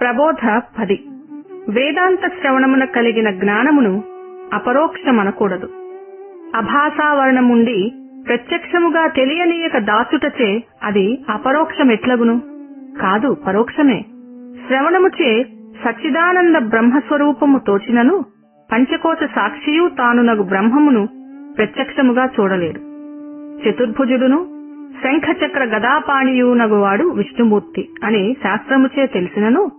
ప్రబోధ పది వేదాంత శ్రవణమున కలిగిన జ్ఞానమును అపరోక్షమనకూడదు. అభాసావరణముండి ప్రత్యక్షముగా తెలియనీయక దాచుటచే అది అపరోక్షమెట్లగును? కాదు పరోక్షమే. శ్రవణముచే సచ్చిదానంద బ్రహ్మస్వరూపము తోచినను పంచకోశ సాక్షియు తానునగు బ్రహ్మమును ప్రత్యక్షముగా చూడలేడు. చతుర్భుజుడును శంఖచక్ర గదాపాణియునగువాడు విష్ణుమూర్తి అని శాస్త్రముచే తెలిసినను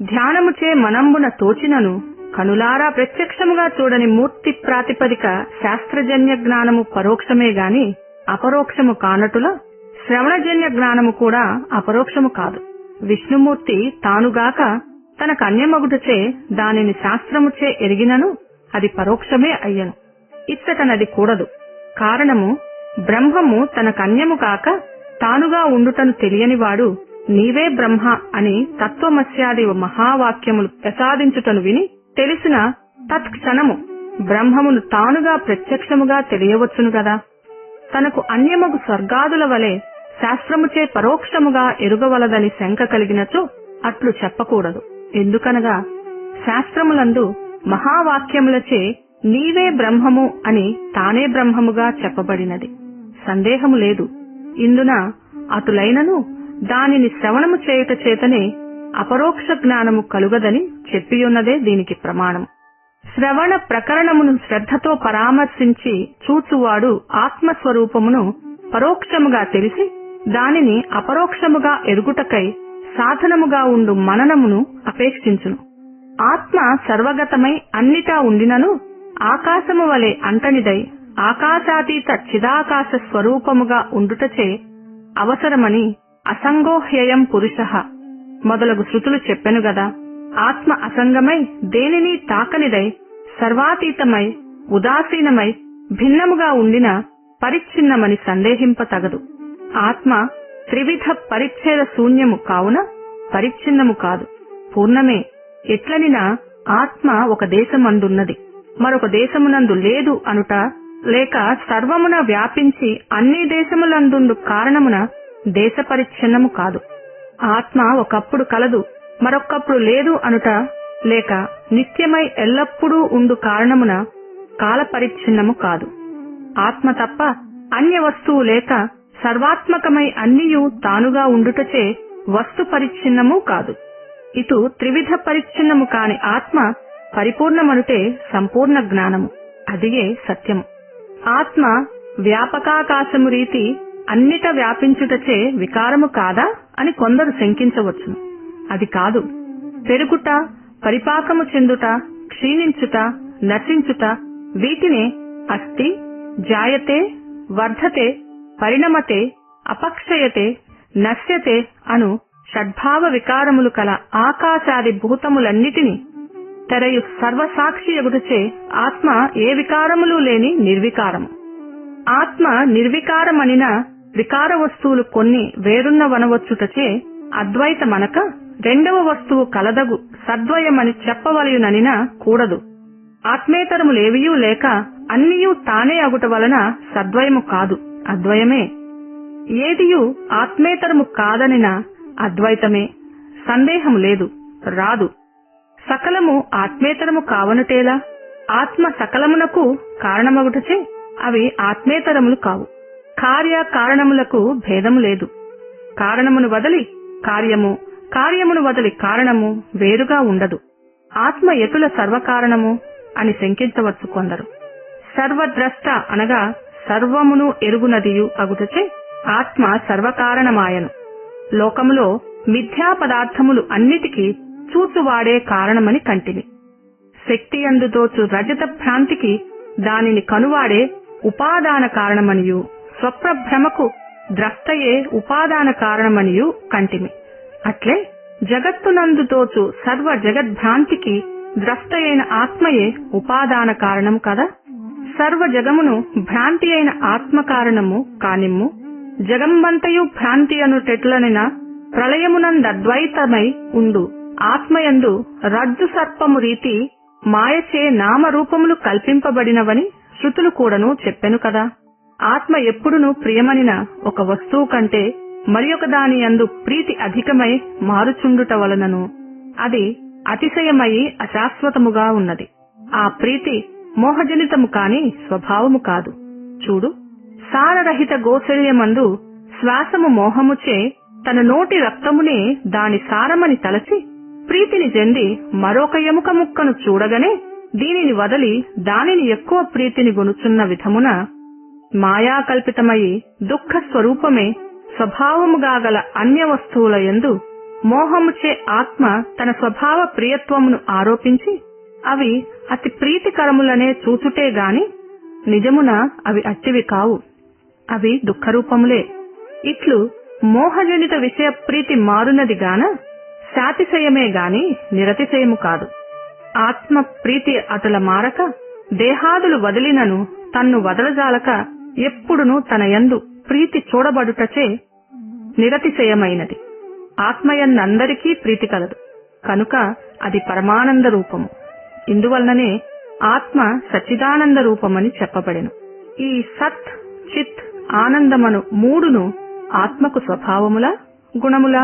ధ్యానముచే మనంబున తోచినను కనులారా ప్రత్యక్షముగా చూడని మూర్తి ప్రాతిపదిక శాస్త్రజన్య జ్ఞానము పరోక్షమే గాని అపరోక్షము కానటుల శ్రవణజన్య జ్ఞానము కూడా అపరోక్షము కాదు. విష్ణుమూర్తి తానుగాక తన కన్యమగుటచే దానిని శాస్త్రముచే ఎరిగినను అది పరోక్షమే అయ్యను. ఇచ్చటనది కూడదు. కారణము బ్రహ్మము తన కన్యము కాక తానుగా ఉండుటను తెలియనివాడు నీవే బ్రహ్మ అని తత్వమస్యాది మహావాక్యములు ప్రసాదించుటను విని తెలిసిన తత్క్షణము బ్రహ్మమును తానుగా ప్రత్యక్షముగా తెలియవచ్చును గదా. తనకు అన్యమగు స్వర్గాదుల వలె శాస్త్రముచే పరోక్షముగా ఎరుగవలదని శంక కలిగినచో అట్లు చెప్పకూడదు. ఎందుకనగా శాస్త్రములందు మహావాక్యములచే నీవే బ్రహ్మము అని తానే బ్రహ్మముగా చెప్పబడినది. సందేహము లేదు. ఇందున అటులైనను దానిని శ్రవణము చేయుట చేతనే అపరోక్ష జ్ఞానము కలుగదని చెప్పియున్నదే దీనికి ప్రమాణం. శ్రవణ ప్రకరణమును శ్రద్ధతో పరామర్శించి చూచువాడు ఆత్మస్వరూపమును పరోక్షముగా తెలిసి దానిని అపరోక్షముగా ఎరుగుటకై సాధనముగా ఉండు మననమును అపేక్షించును. ఆత్మ సర్వగతమై అన్నిటా ఉండినను ఆకాశము వలె అంటనిదై ఆకాశాతీత చిదాకాశ స్వరూపముగా ఉండుటచే అవసరమని అసంగోహ్యయం పురుష. మొదలగు శృతులు చెప్పెను గదా. ఆత్మ అసంగమై దేనిని తాకనిదై సర్వాతీతమై ఉదాసీనమై భిన్నముగా ఉండిన పరిచ్ఛిన్నమని సందేహింపతగదు. ఆత్మ త్రివిధ పరిచ్ఛేద శూన్యము కావున పరిచ్ఛిన్నము కాదు. పూర్ణమే. ఎట్లనినా ఆత్మ ఒక దేశమందున్నది. మరొక దేశమునందు లేదు అనుట లేక సర్వమున వ్యాపించి అన్ని దేశములందుండు కారణమున దేశ పరిచ్ఛిన్నము కాదు. ఆత్మ ఒకప్పుడు కలదు మరొకప్పుడు లేదు అనుట లేక నిత్యమై ఎల్లప్పుడూ ఉండు కారణమున కాల పరిచ్ఛిన్నము కాదు. ఆత్మ తప్ప అన్య వస్తువు లేక సర్వాత్మకమై అన్నియు తానుగా ఉండుటచే వస్తు పరిచ్ఛిన్నము కాదు. ఇటు త్రివిధ పరిచ్ఛిన్నము కాని ఆత్మ పరిపూర్ణమనుటే సంపూర్ణ జ్ఞానము. అదియే సత్యము. ఆత్మ వ్యాపకాకాశము రీతి అన్నిట వ్యాపించుటచే వికారము కాదా అని కొందరు శంకించవచ్చును. అది కాదు. పెరుగుట పరిపాకము చెందుట క్షీణించుట నశించుట వీటినే అస్థి జాయతే వర్ధతే పరిణమతే అపక్షయతే నశ్యతే అను షడ్భావ వికారములు కల ఆకాశాది భూతములన్నిటినీ తెరయు సర్వసాక్షి ఎగుటచే ఆత్మ ఏ వికారములు లేని నిర్వికారము. ఆత్మ నిర్వికారమనిన వికార వస్తువులు కొన్ని వేరున్న వనవచ్చుటచే అద్వైతమనక రెండవ వస్తువు కలదగు సద్వయమని చెప్పవలయుననిన కూడదు. ఆత్మేతరములేవియూ లేక అన్నియూ తానే అగుట వలన సద్వయము కాదు అద్వయమే. ఏదియు ఆత్మేతరము కాదనిన అద్వైతమే సందేహము లేదు రాదు. సకలము ఆత్మేతరము కావనుటేలా ఆత్మ సకలమునకు కారణమగుటచే అవి ఆత్మేతరములు కావు. కార్య కారణములకు భేదము లేదు. కారణమును వదలి కార్యము కార్యమును వదలి కారణము వేరుగా ఉండదు. ఆత్మ ఎటుల సర్వకారణము అని శంకించవచ్చు కొందరు. సర్వద్రష్ట అనగా సర్వమును ఎరుగునదియు అగుటచే ఆత్మ సర్వకారణమాయను. లోకములో మిథ్యా పదార్థములు అన్నిటికీ చూచువాడే కారణమని కంటిని శక్తి అందుతోచు రజత భ్రాంతికి దానిని కనువాడే ఉపాదాన కారణమనియు స్వప్రభ్రమకు ద్రష్టయే ఉపాదాన కారణమనియు కంటిమి. అట్లే జగత్తునందు తోచు సర్వ జగద్భ్రాంతికి ద్రష్టయైన ఆత్మయే ఉపాదాన కారణం కదా? సర్వ జగమును భ్రాంతి అయిన ఆత్మ కారణము కానిమ్ము. జగంబంతయు భ్రాంతి అనుటెట్లనిన ప్రళయమునందద్వైతమై ఉండు. ఆత్మయందు రజ్జు సర్పము రీతి మాయచే నామరూపములు కల్పింపబడినవని శృతులు కూడాను చెప్పెను కదా? ఆత్మ ఎప్పుడును ప్రియమనిన ఒక వస్తువు కంటే మరి ఒక దాని యందు ప్రీతి అధికమై మారుచుండుట వలనను. అది అతిశయమయి అశాశ్వతముగా ఉన్నది. ఆ ప్రీతి మోహజనితము కాని స్వభావము కాదు. చూడు సారరహిత గోశల్యమందు శ్వాసము మోహముచే తన నోటి రక్తమునే దాని సారమని తలచి ప్రీతిని చెంది మరొక ఎముక ముక్కను చూడగనే దీనిని వదలి దానిని ఎక్కువ ప్రీతిని గొనుచున్న విధమున మాయాకల్పితమై దుఃఖ స్వరూపమే స్వభావముగా గల అన్య వస్తువుల యందు మోహముచే ఆత్మ తన స్వభావ ప్రియత్వమును ఆరోపించి అవి అతి ప్రీతికరములనే చూచుటే గాని నిజమున అవి అట్టివి కావు. అవి దుఃఖరూపములే. ఇట్లు మోహజనిత విషయ ప్రీతి మారునది గాన శాతిశయమే గాని నిరతిశయము కాదు. ఆత్మ ప్రీతి అటుల మారక దేహాదులు వదిలినను తన్ను వదలజాలక ఎప్పుడునూ తన యందు ప్రీతి చూడబడుటచే నిరతిశయమైనది. ఆత్మయన్నందరికీ ప్రీతి కలదు. కనుక అది పరమానంద రూపము. ఇందువలననే ఆత్మ సచ్చిదానంద రూపమని చెప్పబడెను. ఈ సత్ చిత్ ఆనందమను మూడును ఆత్మకు స్వభావములా గుణములా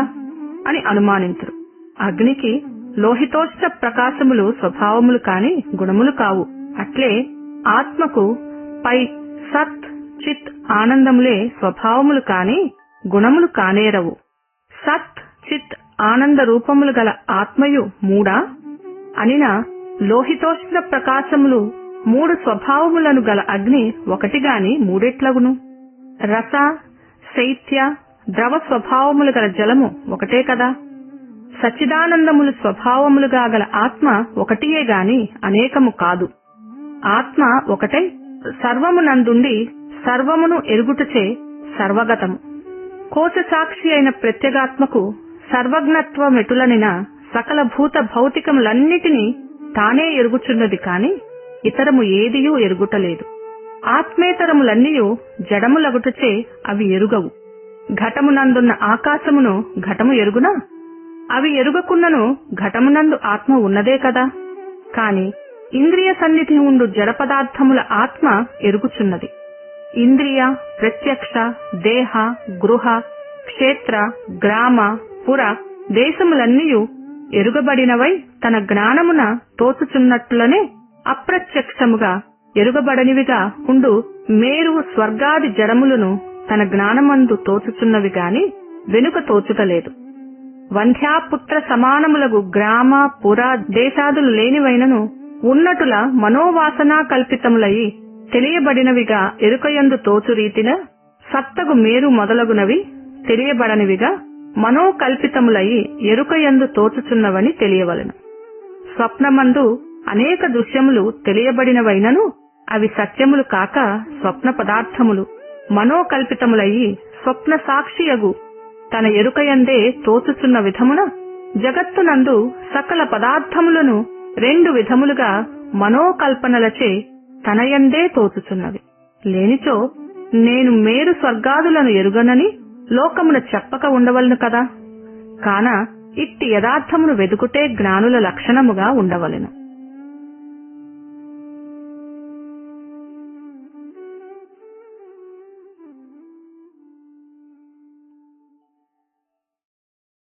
అని అనుమానించరు అగ్నికి లోహితోష్ట ప్రకాశములు స్వభావములు కాని గుణములు కావు. అట్లే ఆత్మకు పై సత్ చిత్ ఆనందములే స్వభావములు కాని గుణములు కానేరవు. సత్ చిత్ ఆనంద రూపములు గల ఆత్మయు మూడా? అనిన లోహితోష్ణ ప్రకాశములు మూడు స్వభావములను గల అగ్ని ఒకటిగాని మూడెట్లగును? రస శైత్య ద్రవ స్వభావములు గల జలము ఒకటే కదా? సచిదానందములు స్వభావములుగా గల ఆత్మ ఒకటియే గాని అనేకము కాదు. ఆత్మ ఒకటై సర్వమునందుండి సర్వమును ఎరుగుటచే సర్వగతము. కోశ సాక్షి అయిన ప్రత్యేగాత్మకు సర్వజ్ఞత్వమెటులనిన సకల భూత భౌతికములన్నిటినీ తానే ఎరుగుచున్నది కాని ఇతరము ఏదియూ ఎరుగుటలేదు. ఆత్మేతరములన్నీయు జడములగుటచే అవి ఎరుగవు. ఘటమునందున్న ఆకాశమును ఘటము ఎరుగునా? అవి ఎరుగకున్నను ఘటమునందు ఆత్మ ఉన్నదే కదా? కాని ఇంద్రియ సన్నిధి ఉండు జడ పదార్థముల ఆత్మ ఎరుగుచున్నది. ఇంద్రియ ప్రత్యక్ష దేహ గృహ క్షేత్ర గ్రామ పుర దేశములన్నీయు ఎరుగబడినవై తన జ్ఞానమున తోచుచున్నట్లనే అప్రత్యక్షముగా ఎరుగబడనివిగా ఉండు మేరు స్వర్గాది జడములను తన జ్ఞానమందు తోచుచున్నవి గాని వెనుక తోచుటలేదు. వంధ్యాపుత్ర సమానములకు గ్రామ పుర దేశాదులు లేనివైనను ఉన్నటుల మనోవాసనా కల్పితములయి తెలియబడినవిగా ఎరుకయందు తోచు రీతిన సత్తగు మేరు మొదలగునవి తెలియబడనివిగా మనోకల్పితములయి ఎరుకయందు తోచుచున్నవని తెలియవలను. స్వప్నమందు అనేక దృశ్యములు తెలియబడినవైనను అవి సత్యములు కాక స్వప్న పదార్థములు. మనోకల్పితములయి స్వప్న సాక్షియగు తన ఎరుకయందే తోచుచున్న విధమున జగత్తునందు సకల పదార్థములను రెండు విధములుగా మనోకల్పనలచే తనయందే తోచుచున్నవి లేనిచో నేను మేరు స్వర్గాదులను ఎరుగనని లోకమున చెప్పక ఉండవలను కదా? కాన ఇట్టి యథార్థమును వెదుకుటే జ్ఞానుల లక్షణముగా ఉండవలెను.